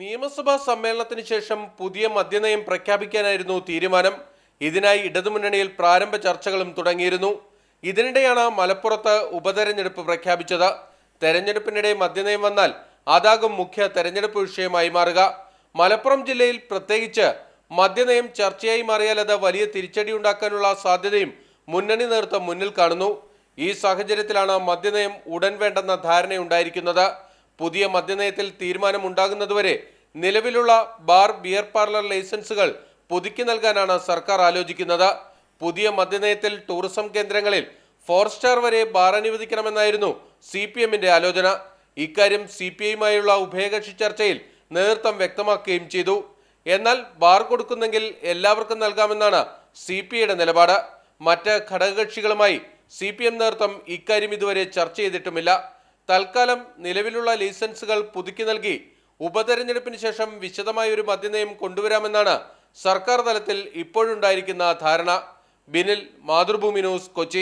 നിയമസഭാ സമ്മേളനത്തിന് ശേഷം പുതിയ മദ്യനയം പ്രഖ്യാപിക്കാനായിരുന്നു തീരുമാനം. ഇതിനായി ഇടതുമുന്നണിയിൽ പ്രാരംഭ ചർച്ചകളും തുടങ്ങിയിരുന്നു. ഇതിനിടെയാണ് മലപ്പുറത്ത് ഉപതെരഞ്ഞെടുപ്പ് പ്രഖ്യാപിച്ചത്. തെരഞ്ഞെടുപ്പിനിടെ മദ്യനയം വന്നാൽ അതാകും മുഖ്യ തെരഞ്ഞെടുപ്പ് വിഷയമായി മാറുക. മലപ്പുറം ജില്ലയിൽ പ്രത്യേകിച്ച് മദ്യനയം ചർച്ചയായി മാറിയാൽ അത് വലിയ തിരിച്ചടി ഉണ്ടാക്കാനുള്ള സാധ്യതയും മുന്നണി നേതൃത്വം മുന്നിൽ കാണുന്നു. ഈ സാഹചര്യത്തിലാണ് മദ്യനയം ഉടൻ വേണ്ടെന്ന ധാരണയുണ്ടായിരിക്കുന്നത്. പുതിയ മദ്യനയത്തിൽ തീരുമാനമുണ്ടാകുന്നതുവരെ നിലവിലുള്ള ബാർ ബിയർ പാർലർ ലൈസൻസുകൾ പുതുക്കി നൽകാനാണ് സർക്കാർ ആലോചിക്കുന്നത്. പുതിയ മദ്യനയത്തിൽ ടൂറിസം കേന്ദ്രങ്ങളിൽ ഫോർ സ്റ്റാർ വരെ ബാർ അനുവദിക്കണമെന്നായിരുന്നു സി പി എമ്മിന്റെ ആലോചന. ഇക്കാര്യം സി പി ഐയുമായുള്ള ഉഭയകക്ഷി ചർച്ചയിൽ നേതൃത്വം വ്യക്തമാക്കുകയും ചെയ്തു. എന്നാൽ ബാർ കൊടുക്കുന്നെങ്കിൽ എല്ലാവർക്കും നൽകാമെന്നാണ് സി പി ഐയുടെ നിലപാട്. മറ്റ് ഘടകകക്ഷികളുമായി സി പി എം നേതൃത്വം ഇക്കാര്യം ഇതുവരെ ചർച്ച ചെയ്തിട്ടുമില്ല. തൽക്കാലം നിലവിലുള്ള ലൈസൻസുകൾ പുതുക്കി നൽകി ഉപതെരഞ്ഞെടുപ്പിന് ശേഷം വിശദമായ ഒരു മദ്യനയം കൊണ്ടുവരാമെന്നാണ് സർക്കാർ തലത്തിൽ ഇപ്പോഴുണ്ടായിരിക്കുന്ന ധാരണ. ബിനിൽ മാതൃഭൂമി ന്യൂസ് കൊച്ചി.